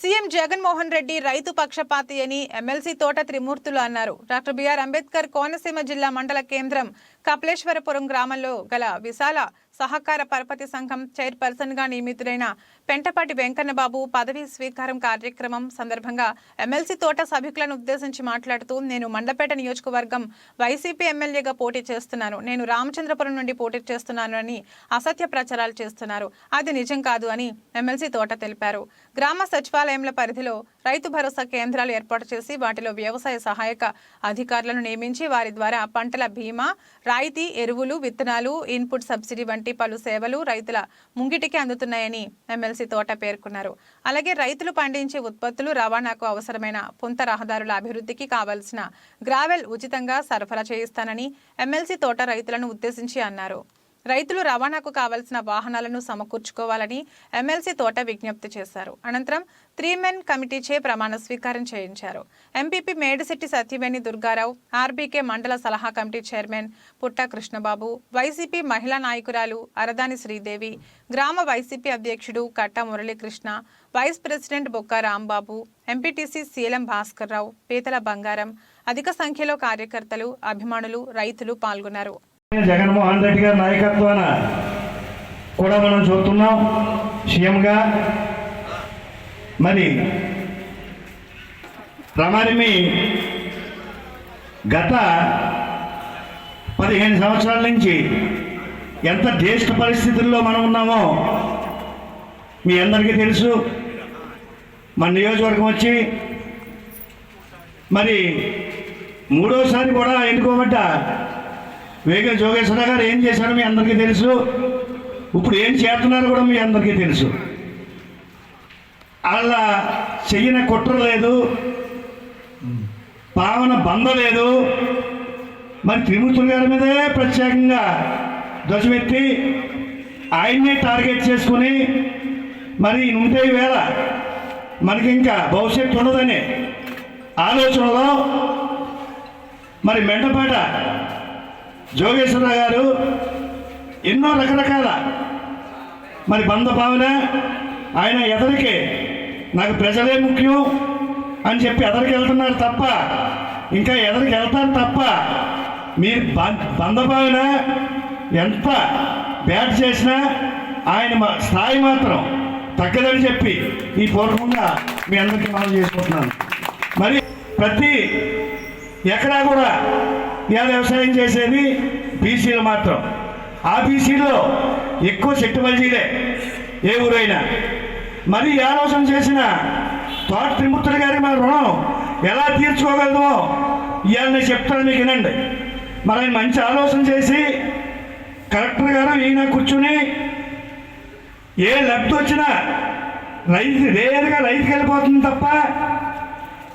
CM Jaganmohan Reddy రైతు పక్షపాతి అని ఎమ్మెల్సీ తోట త్రిమూర్తులు అన్నారు. డాక్టర్ బిఆర్ అంబేద్కర్ కోనసీమ జిల్లా మండల కేంద్రం కపిలేశ్వరపురం గ్రామంలో గల విశాల సహకార పరపతి సంఘం చైర్పర్సన్గా నియమితుడైన పెంటపాటి వెంకన్నబాబు పదవీ స్వీకారం కార్యక్రమం సందర్భంగా ఎమ్మెల్సీ తోట సభికులను ఉద్దేశించి మాట్లాడుతూ నేను మండపేట నియోజకవర్గం వైసీపీ ఎమ్మెల్యేగా పోటీ చేస్తున్నాను. నేను రామచంద్రపురం నుండి పోటీ చేస్తున్నాను అని అసత్య ప్రచారాలు చేస్తున్నారు. అది నిజం కాదు అని ఎమ్మెల్సీ తోట తెలిపారు. గ్రామ సచివాలయంల పరిధిలో రైతు భరోసా కేంద్రాలు ఏర్పాటు చేసి వాటిలో వ్యవసాయ సహాయక అధికారులను నియమించి వారి ద్వారా పంటల బీమా రాయితీ ఎరువులు విత్తనాలు ఇన్పుట్ సబ్సిడీ వంటి పలు సేవలు రైతుల ముంగిటికి అందుతున్నాయని ఎమ్మెల్సీ తోట పేర్కొన్నారు. అలాగే రైతులు పండించే ఉత్పత్తులు రవాణాకు అవసరమైన పుంత రహదారుల అభివృద్ధికి కావలసిన గ్రావెల్ ఉచితంగా సరఫరా చేయిస్తానని ఎమ్మెల్సీ తోట రైతులను ఉద్దేశించి అన్నారు. రైతులు రవాణాకు కావలసిన వాహనాలను సమకూర్చుకోవాలని ఎమ్మెల్సీ తోట విజ్ఞప్తి చేశారు. అనంతరం త్రీ మెన్ కమిటీచే ప్రమాణ స్వీకారం చేయించారు. ఎంపీపీ మేడిశెట్టి సత్యవేణి దుర్గారావు ఆర్బీకే మండల సలహా కమిటీ చైర్మన్ పుట్ట కృష్ణబాబు వైసీపీ మహిళా నాయకురాలు అరదాని శ్రీదేవి గ్రామ వైసీపీ అధ్యక్షుడు కట్ట మురళీకృష్ణ వైస్ ప్రెసిడెంట్ బొక్క రాంబాబు ఎంపీటీసీ శీలం భాస్కర్రావు పీతల బంగారం అధిక సంఖ్యలో కార్యకర్తలు అభిమానులు రైతులు పాల్గొన్నారు. జగన్మోహన్ రెడ్డి గారి నాయకత్వాన కూడా మనం చూస్తున్నాం. సీఎంగా మరి రమారిమి గత పదిహేను సంవత్సరాల నుంచి ఎంత దేశ పరిస్థితుల్లో మనం ఉన్నామో మీ అందరికీ తెలుసు. మన నియోజకవర్గం వచ్చి మరి మూడోసారి కూడా ఎన్నుకోబడ్డ వేగ జోగేశ్వర గారు ఏం చేశారో మీ అందరికీ తెలుసు. ఇప్పుడు ఏం చేస్తున్నారో కూడా మీ అందరికీ తెలుసు. అలా చెయ్యిన కుట్ర లేదు. భావన బంధ లేదు. మరి త్రిమూర్తులు గారి మీదే ప్రత్యేకంగా ధ్వజమెత్తి ఆయన్నే టార్గెట్ చేసుకుని మరి ఉంటే వేళ మనకి ఇంకా భవిష్యత్తు ఉండదనే ఆలోచనలో మరి మెండపాట జోగేశ్వరరావు గారు ఎన్నో రకరకాల మరి బంధ భావన. ఆయన ఎదరికి నాకు ప్రజలే ముఖ్యం అని చెప్పి ఎదరికి వెళ్తున్నారు తప్ప ఇంకా ఎదరికి వెళ్తారు తప్ప మీరు బం- బంధ భావన ఎంత బ్యాట్ చేసినా ఆయన మా- స్థాయి మాత్రం తగ్గదని చెప్పి ఈ పూర్వకంగా మీ అందరికీ మనం చేసుకుంటున్నాను. మరి ప్రతి ఎక్కడా కూడా ఇలా వ్యవసాయం చేసేది బీసీలు మాత్రం. ఆ బీసీలో ఎక్కువ చెట్టు బల్జీలే ఏ ఊరైనా. మరి ఆలోచన చేసిన తోట త్రిమూర్తులు గారి మన రుణం ఎలా తీర్చుకోగలదో ఇవాళ నేను చెప్తాను మీకు వినండి. మరి ఆయన మంచి ఆలోచన చేసి కలెక్టర్ గారు ఈయన కూర్చుని ఏ లబ్ధి వచ్చినా రైతు నేరుగా రైతుకి వెళ్ళిపోతుంది తప్ప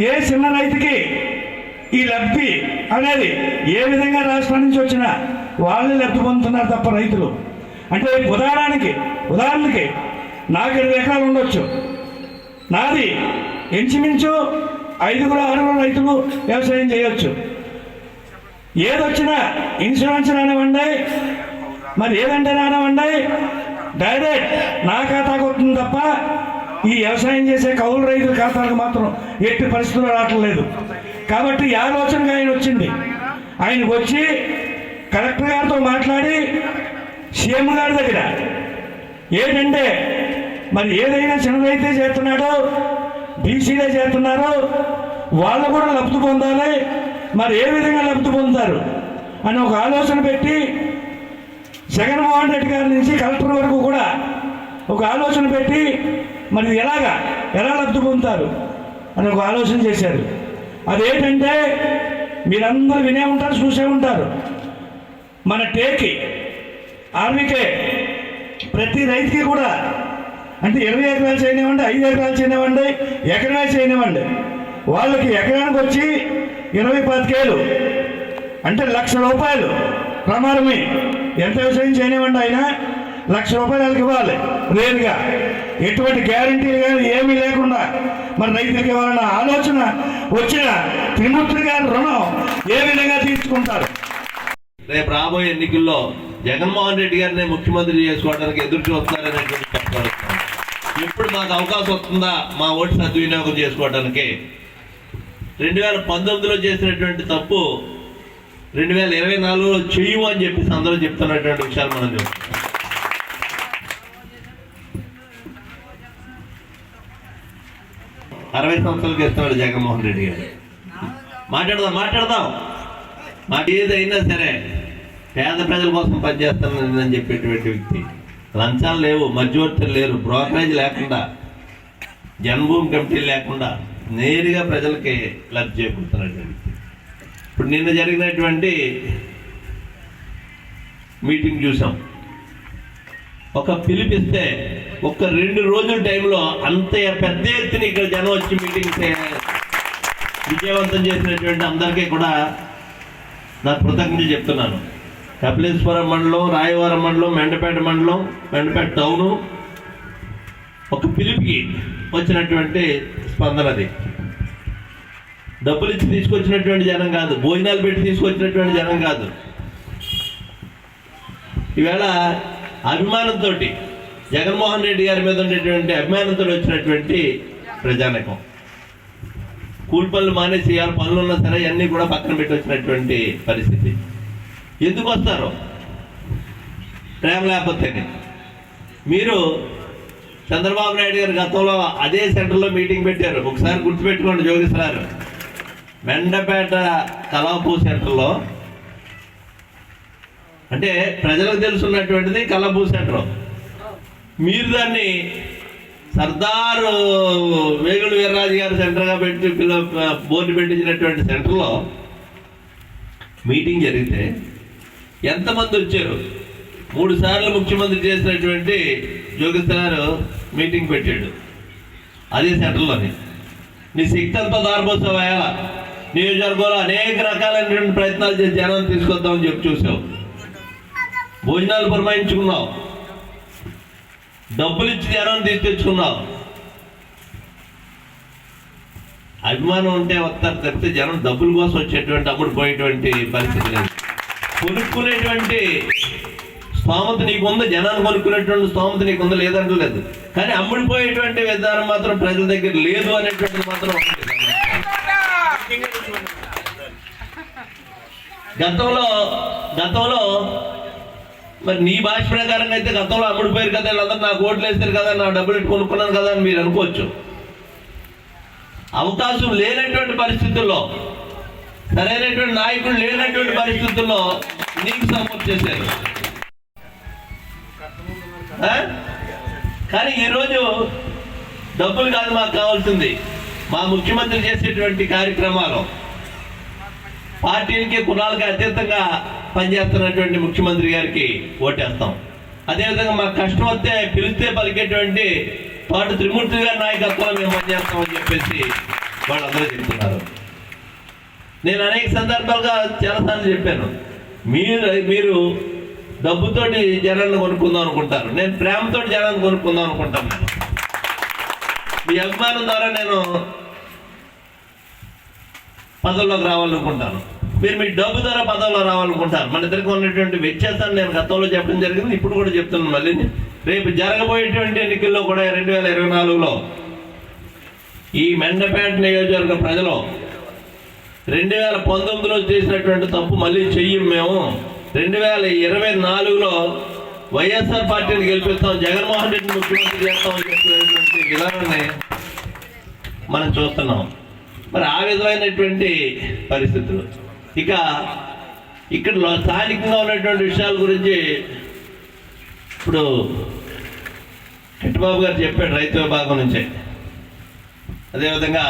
ఏ చిన్న రైతుకి ఈ లబ్ధి అనేది ఏ విధంగా రాష్ట్రం నుంచి వచ్చినా వాళ్ళే లబ్ధి పొందుతున్నారు తప్ప రైతులు. అంటే ఉదాహరణకి ఉదాహరణకి నాకు ఇరవై ఎకరాలు ఉండొచ్చు. నాది ఇంచుమించు ఐదుగురు ఆరుగురు రైతులు వ్యవసాయం చేయొచ్చు. ఏదొచ్చినా ఇన్సూరెన్స్ రానివ్వండి మరి ఏదంటే రానివ్వండి డైరెక్ట్ నా ఖాతాకు వస్తుంది తప్ప ఈ వ్యవసాయం చేసే కౌలు రైతుల ఖాతాలకు మాత్రం ఎట్టి పరిస్థితుల్లో రావట్లేదు. కాబట్టి ఈ ఆలోచనగా ఆయన వచ్చింది. ఆయనకు వచ్చి కలెక్టర్ గారితో మాట్లాడి సీఎం గారి దగ్గర ఏంటంటే మరి ఏదైనా చిన్నదైతే చేస్తున్నాడో బీసీలే చేస్తున్నారో వాళ్ళు కూడా లబ్ధి పొందాలి. మరి ఏ విధంగా లబ్ధి పొందుతారు అని ఒక ఆలోచన పెట్టి జగన్మోహన్ రెడ్డి గారి నుంచి కలెక్టర్ వరకు కూడా ఒక ఆలోచన పెట్టి మరి ఎలాగా ఎలా లబ్ధి పొందుతారు అని ఒక ఆలోచన చేశారు. అదేంటంటే మీరందరూ వినే ఉంటారు చూసే ఉంటారు. మన టేకి ఆర్మీకే ప్రతి రైతుకి కూడా అంటే ఇరవై ఎకరాలు చేయనివ్వండి ఐదు ఎకరాలు చేయనివ్వండి ఎకరా చేయనివ్వండి. వాళ్ళకి ఎకరానికి వచ్చి ఇరవై పదికేలు అంటే లక్ష రూపాయలు ప్రమాదమే. ఎంత వ్యవసాయం చేయనివ్వండి ఆయన లక్ష రూపాయలు వాళ్ళకి ఇవ్వాలి రేరుగా. ఎటువంటి గ్యారంటీలు కానీ ఏమీ లేకుండా మరి రైతులకు ఇవ్వాలన్న ఆలోచన వచ్చిన త్రిమూర్తి గారి రుణం ఏ విధంగా తీర్చుకుంటారు? రేపు రాబోయే ఎన్నికల్లో జగన్మోహన్ రెడ్డి గారిని ముఖ్యమంత్రి చేసుకోవడానికి ఎదురు చూస్తున్నారనేటువంటి చెప్పగలుగుతాం ఎప్పుడు మాకు అవకాశం వస్తుందా? మా ఓటు సద్వినియోగం చేసుకోవడానికి రెండు వేల పంతొమ్మిదిలో చేసినటువంటి తప్పు రెండు వేల ఇరవై నాలుగులో చెయ్యు అని చెప్పేసి అందరూ చెప్తున్నటువంటి విషయాలు మనం చూస్తాం అరవై సంవత్సరాలు ఇస్తున్నాడు జగన్మోహన్ రెడ్డి గారు. మాట్లాడదాం మాట్లాడదాం. మాట ఏదైనా సరే పేద ప్రజల కోసం పనిచేస్తానని చెప్పేటువంటి వ్యక్తి. లంచాలు లేవు మధ్యవర్తులు లేరు బ్రోకరేజ్ లేకుండా జన్మభూమి కమిటీ లేకుండా నేరుగా ప్రజలకి లబ్ధి చేకూరుతున్నటువంటి వ్యక్తి. ఇప్పుడు నిన్న జరిగినటువంటి మీటింగ్ చూసాం. ఒక పిలిపిస్తే ఒక రెండు రోజుల టైంలో అంత పెద్ద ఎత్తున ఇక్కడ జనం వచ్చి మీటింగ్ విజయవంతం చేసినటువంటి అందరికీ కూడా నా కృతజ్ఞత చెప్తున్నాను. కపిలేశ్వరం మండలం రాయవరం మండలం మెండపేట మండలం మెండపేట టౌను ఒక పిలుపుకి వచ్చినటువంటి స్పందన అది. డబ్బులు ఇచ్చి తీసుకొచ్చినటువంటి జనం కాదు భోజనాలు పెట్టి తీసుకొచ్చినటువంటి జనం కాదు. ఈవేళ అభిమానంతో జగన్మోహన్ రెడ్డి గారి మీద ఉండేటువంటి అభిమానంతో వచ్చినటువంటి ప్రజానకం. కూలి పనులు మానేసి వాళ్ళ పనులు ఉన్నా సరే అన్నీ కూడా పక్కన పెట్టి వచ్చినటువంటి పరిస్థితి. ఎందుకు వస్తారు? ప్రేమ లేకపోతేనే. మీరు చంద్రబాబు నాయుడు గారు గతంలో అదే సెంటర్లో మీటింగ్ పెట్టారు. ఒకసారి గుర్తుపెట్టుకోండి జోగిస్తున్నారు మెండపేట కలాపూ సెంటర్లో అంటే ప్రజలకు తెలుసున్నటువంటిది కలబూ సెంటర్. మీరు దాన్ని సర్దార్ వేగుడు వీర్రాజు గారు సెంటర్గా పెట్టి పిల్ల బోర్డు పెట్టించినటువంటి సెంటర్లో మీటింగ్ జరిగితే ఎంతమంది వచ్చారు? మూడు సార్లు ముఖ్యమంత్రి చేసినటువంటి జోగిస్తున్నారు మీటింగ్ పెట్టాడు. అదే సెంటర్లోని. నీ శక్తి అంతా దారిపోతావా నియోజకవర్గంలో అనేక రకాలైనటువంటి ప్రయత్నాలు చేసి జనాన్ని తీసుకొద్దామని చెప్పి చూసావు. భోజనాలు పురమాయించుకున్నావు. డబ్బులు ఇచ్చి ధ్యానం తీసి తెచ్చుకున్నావు అభిమానం ఉంటే వస్తారు తప్పితే జనం డబ్బుల కోసం వచ్చేటువంటి అప్పుడు పోయేటువంటి పరిస్థితి లేదు. కొనుక్కునేటువంటి స్తోమత నీకుంది జనాన్ని కొనుక్కునేటువంటి స్తోమత నీకుంది లేదంటలేదు. కానీ అమ్ముడిపోయేటువంటి విధానం మాత్రం ప్రజల దగ్గర లేదు అనేటువంటిది మాత్రం గతంలో గతంలో మరి నీ భాష ప్రకారంగా అయితే గతంలో అమ్ముడిపోయారు కదా వీళ్ళందరూ నాకు ఓట్లు వేస్తారు కదా నా డబ్బులు ఇట్టు కొనుక్కున్నాను కదా అని మీరు అనుకోవచ్చు. అవకాశం లేనటువంటి పరిస్థితుల్లో సరైనటువంటి నాయకులు లేనటువంటి పరిస్థితుల్లో నీకు సపోర్ట్ చేశారు. ఆ? కానీ ఈరోజు డబ్బులు కాదు మాకు కావాల్సింది. మా ముఖ్యమంత్రి చేసేటువంటి కార్యక్రమాలు పార్టీలకి కులాలకి అతీతంగా పనిచేస్తున్నటువంటి ముఖ్యమంత్రి గారికి ఓటేస్తాం. అదేవిధంగా మాకు కష్టం వస్తే పిలిస్తే పలికేటువంటి పాటు త్రిమూర్తి గారి నాయకత్వంలో మేము పనిచేస్తామని చెప్పేసి వాళ్ళందరూ చెప్తున్నారు. నేను అనేక సందర్భాలుగా చాలాసార్లు చెప్పాను. మీరు మీరు డబ్బుతోటి జనాన్ని కొనుక్కుందాం అనుకుంటారు. నేను ప్రేమతో జనాన్ని కొనుక్కుందాం అనుకుంటాను. నేను మీ అభిమానం ద్వారా నేను పదవుల్లోకి రావాలనుకుంటాను. మీరు మీ డబ్బు ద్వారా పదంలో రావాలనుకుంటారు. మన ఇద్దరికి ఉన్నటువంటి వ్యత్యాసాన్ని నేను గతంలో చెప్పడం జరిగింది ఇప్పుడు కూడా చెప్తున్నాను మళ్ళీ. రేపు జరగబోయేటువంటి ఎన్నికల్లో కూడా రెండు వేల ఇరవై నాలుగులో ఈ మెండపేట నియోజకవర్గ ప్రజలు రెండు వేల పంతొమ్మిదిలో చేసినటువంటి తప్పు మళ్ళీ చెయ్యం మేము. రెండు వేల ఇరవై నాలుగులో వైఎస్ఆర్ పార్టీని గెలిపిస్తాం జగన్మోహన్ రెడ్డి ముఖ్యమంత్రి చేస్తామని చెప్పేటువంటి విధానాన్ని మనం చూస్తున్నాం. మరి ఆ విధమైనటువంటి పరిస్థితులు. ఇక ఇక్కడ స్థానికంగా ఉన్నటువంటి విషయాల గురించి ఇప్పుడు కిట్టుబాబు గారు చెప్పాడు రైతు విభాగం నుంచే. అదేవిధంగా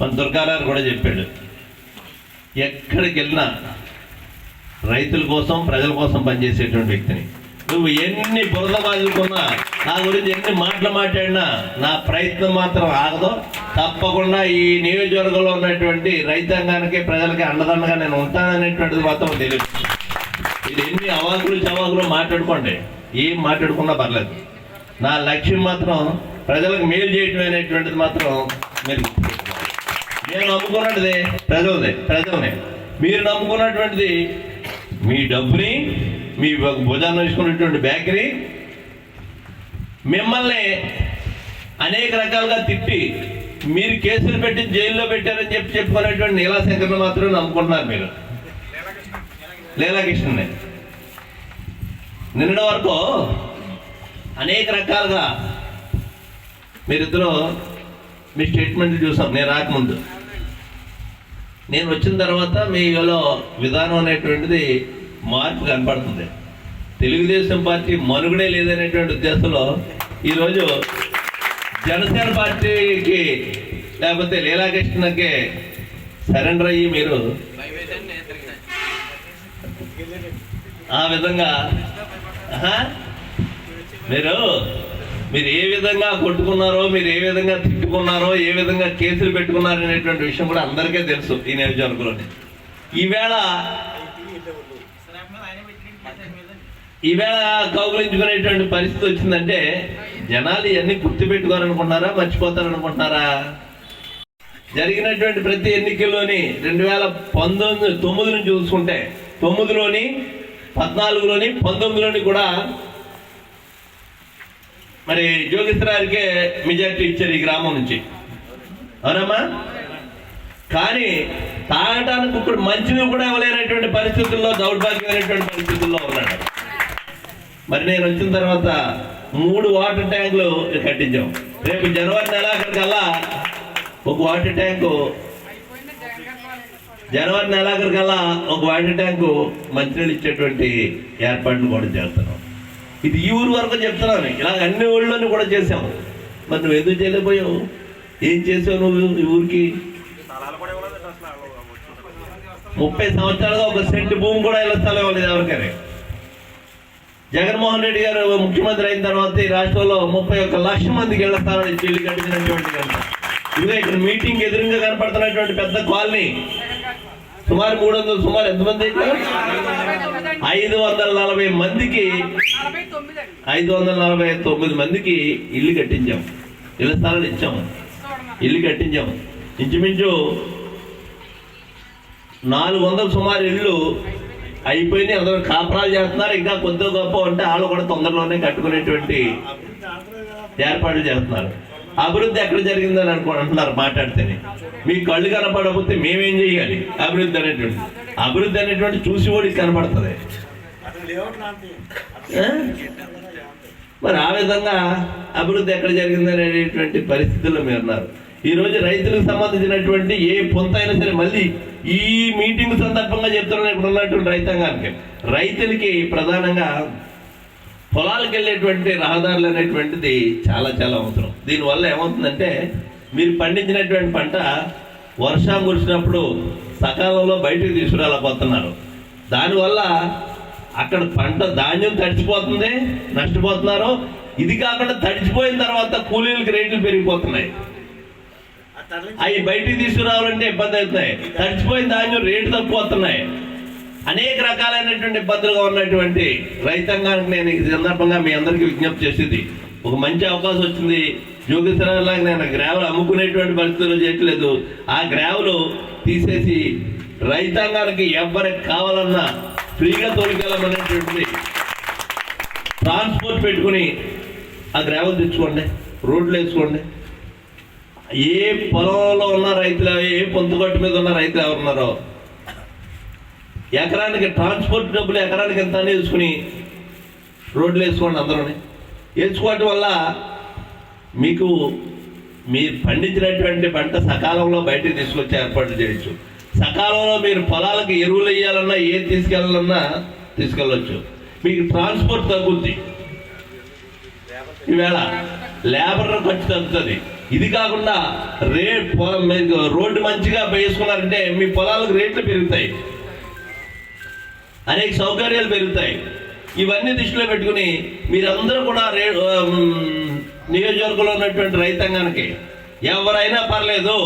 మన దుర్గారావు కూడా చెప్పాడు. ఎక్కడికి వెళ్ళినా రైతుల కోసం ప్రజల కోసం పనిచేసేటువంటి వ్యక్తిని. నువ్వు ఎన్ని బురద బాదుకున్నా నా గురించి ఎన్ని మాటలు మాట్లాడినా నా ప్రయత్నం మాత్రం ఆగదు. తప్పకుండా ఈ నియోజకవర్గంలో ఉన్నటువంటి రైతాంగానికి ప్రజలకి అండదండగా నేను ఉంటాననేటువంటిది మాత్రం తెలియదు. ఇది ఎన్ని అవాకులు చవాకులు మాట్లాడుకోండి. ఏం మాట్లాడుకున్నా పర్లేదు. నా లక్ష్యం మాత్రం ప్రజలకు మేలు చేయటం అనేటువంటిది మాత్రం మీరు నేను నమ్ముకున్నది ప్రజలదే ప్రజలనే. మీరు నమ్ముకున్నటువంటిది మీ డబ్బుని మీ భుజాన్ని వేసుకున్నటువంటి బ్యాకరీ మిమ్మల్ని అనేక రకాలుగా తిట్టి మీరు కేసులు పెట్టి జైల్లో పెట్టారని చెప్పి చెప్పుకునేటువంటి నీలాశంకర్ని మాత్రం నమ్ముకుంటున్నారు మీరు. లీలాకృష్ణని. నిన్నటి వరకు అనేక రకాలుగా మీరిద్దరూ మీ స్టేట్మెంట్ చూసాం నేను రాకముందు. నేను వచ్చిన తర్వాత మీలో విధానం అనేటువంటిది మార్పు కనపడుతుంది. తెలుగుదేశం పార్టీ మనుగడే లేదనేటువంటి ఉద్దేశంలో ఈరోజు జనసేన పార్టీకి లేకపోతే లీలాకృష్ణకి సరెండర్ అయ్యి మీరు ఆ విధంగా మీరు మీరు ఏ విధంగా కొట్టుకున్నారో మీరు ఏ విధంగా తిట్టుకున్నారో ఏ విధంగా కేసులు పెట్టుకున్నారనేటువంటి విషయం కూడా అందరికీ తెలుసు ఈ నియోజకవర్గంలో ఈవేళ ఈవేళ కౌగులించుకునేటువంటి పరిస్థితి వచ్చిందంటే జనాలు ఇవన్నీ గుర్తుపెట్టుకోవాలనుకుంటున్నారా? మర్చిపోతారనుకుంటున్నారా? జరిగినటువంటి ప్రతి ఎన్నికల్లోని రెండు వేల పంతొమ్మిది తొమ్మిది నుంచి చూసుకుంటే తొమ్మిదిలోని పద్నాలుగులోని పంతొమ్మిదిలోని కూడా మరి జోగిశ్రారికే మెజార్టీ ఇచ్చారు ఈ గ్రామం నుంచి. అవునమ్మా? కానీ తాగటానికి ఇప్పుడు మంచిని కూడా ఇవ్వలేనటువంటి పరిస్థితుల్లో దౌర్భాగ్యమైనటువంటి పరిస్థితుల్లో ఉన్నాడు. మరి నేను వచ్చిన తర్వాత మూడు వాటర్ ట్యాంకులు కట్టించాం. రేపు జనవరి నెలాఖరికల్లా ఒక వాటర్ ట్యాంకు జనవరి నెలాఖరికల్లా ఒక వాటర్ ట్యాంకు మంచినీళ్ళు ఇచ్చేటువంటి ఏర్పాట్లు కూడా చేస్తున్నాం. ఇది ఈ ఊరు వరకు చెప్తున్నాను ఇలా అన్ని ఊళ్ళోని కూడా చేసాం మరి నువ్వు ఎందుకు చేయలేకపోయావు? ఏం చేసావు నువ్వు ఈ ఊరికి? ముప్పై సంవత్సరాలుగా ఒక సెంటు భూమి కూడా ఇలా స్థలం ఇవ్వలేదు ఎవరికైనా. జగన్మోహన్ రెడ్డి గారు ముఖ్యమంత్రి అయిన తర్వాత ఈ రాష్ట్రంలో ముప్పై ఒక్క లక్ష మందికి ఇళ్ళ స్థానాలు ఇచ్చి ఇల్లు కట్టించినటువంటి ఇదే ఇక్కడ మీటింగ్ ఎదురుగా కనపడుతున్నటువంటి పెద్ద కాలనీ. సుమారు మూడు వందలు సుమారు ఎంతమంది ఐదు వందల నలభై మందికి ఐదు వందల నలభై తొమ్మిది మందికి ఇల్లు కట్టించాం. ఇళ్ళ స్థలాలు ఇచ్చాం. ఇల్లు కట్టించాం. ఇంచుమించు నాలుగు వందల సుమారు ఇళ్ళు అయిపోయినాయి అందరూ కాపురాలు చేస్తున్నారు. ఇంకా కొద్ది గొప్ప ఉంటే వాళ్ళు కూడా తొందరలోనే కట్టుకునేటువంటి ఏర్పాట్లు చేస్తున్నారు. అభివృద్ధి ఎక్కడ జరిగిందని అనుకోని అంటున్నారు మాట్లాడితేనే. మీ కళ్ళు కనపడకపోతే మేమేం చేయాలి? అభివృద్ధి అనేటువంటి. అభివృద్ధి అనేటువంటి చూసి ఓడికి కనపడుతుంది. మరి ఆ విధంగా అభివృద్ధి ఎక్కడ జరిగింది అనేటువంటి పరిస్థితుల్లో మీరు ఉన్నారు. ఈరోజు రైతులకు సంబంధించినటువంటి ఏ పొంత అయినా సరే మళ్ళీ ఈ మీటింగ్ సందర్భంగా చెప్తున్నాను ఇప్పుడు ఉన్నటువంటి రైతాంగానికి. రైతులకి ప్రధానంగా పొలాలకు వెళ్ళేటువంటి రహదారులు అనేటువంటిది చాలా చాలా అవసరం. దీనివల్ల ఏమవుతుందంటే మీరు పండించినటువంటి పంట వర్షం కురిసినప్పుడు సకాలంలో బయటకు తీసుకురాలేకపోతున్నారు. దానివల్ల అక్కడ పంట ధాన్యం తడిచిపోతుంది నష్టపోతున్నారు. ఇది కాకుండా తడిచిపోయిన తర్వాత కూలీలకు రేట్లు పెరిగిపోతున్నాయి. అవి బయటికి తీసుకురావాలంటే ఇబ్బంది అవుతున్నాయి తడిచిపోయిన ధాన్యం రేటు తక్కువస్తున్నాయి అనేక రకాలైనటువంటి ఇబ్బందులుగా ఉన్నటువంటి రైతాంగానికి నేను ఈ సందర్భంగా మీ అందరికీ విజ్ఞప్తి చేసేది. ఒక మంచి అవకాశం వచ్చింది. జోగేశ్వరలాగా నేను గ్రావులు అమ్ముకునేటువంటి పరిస్థితులు చేయట్లేదు. ఆ గ్రావులు తీసేసి రైతాంగానికి ఎవరికి కావాలన్నా ఫ్రీగా తోలికెళ్ళమనేటువంటిది. ట్రాన్స్పోర్ట్ పెట్టుకుని ఆ గ్రావెల్ తెచ్చుకోండి. రోడ్లు వేసుకోండి. ఏ పొలంలో ఉన్న రైతులు ఏ పొందుగట్టు మీద ఉన్న రైతులు ఎవరున్నారో ఎకరానికి ట్రాన్స్పోర్ట్ డబ్బులు ఎకరానికి ఎంత అని వేసుకుని రోడ్లు వేసుకోండి అందరూ వేసుకోవటం వల్ల మీకు మీరు పండించినటువంటి పంట సకాలంలో బయటకు తీసుకొచ్చే ఏర్పాట్లు చేయొచ్చు. సకాలంలో మీరు పొలాలకు ఎరువులు వేయాలన్నా ఏది తీసుకెళ్ళాలన్నా తీసుకెళ్ళచ్చు. మీకు ట్రాన్స్పోర్ట్ తగ్గుద్ది. ఈవేళ లేబర్ ఖర్చు తగ్గుతుంది. ఇది కాకుండా రేట్ పొలం మీకు రోడ్డు మంచిగా వేసుకున్నారంటే మీ పొలాలకు రేట్లు పెరుగుతాయి. అనేక సౌకర్యాలు పెరుగుతాయి. ఇవన్నీ దృష్టిలో పెట్టుకుని మీరందరూ కూడా రే నియోజకవర్గంలో ఉన్నటువంటి రైతాంగానికి ఎవరైనా పర్లేదు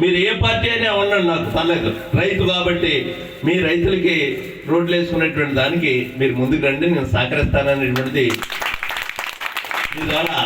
మీరు ఏ పార్టీ అయినా ఉండండి నాకు పర్లేదు రైతు కాబట్టి మీ రైతులకి రోడ్లు వేసుకునేటువంటి దానికి మీరు ముందుకు రండి నేను సహకరిస్తాననేటువంటిది ద్వారా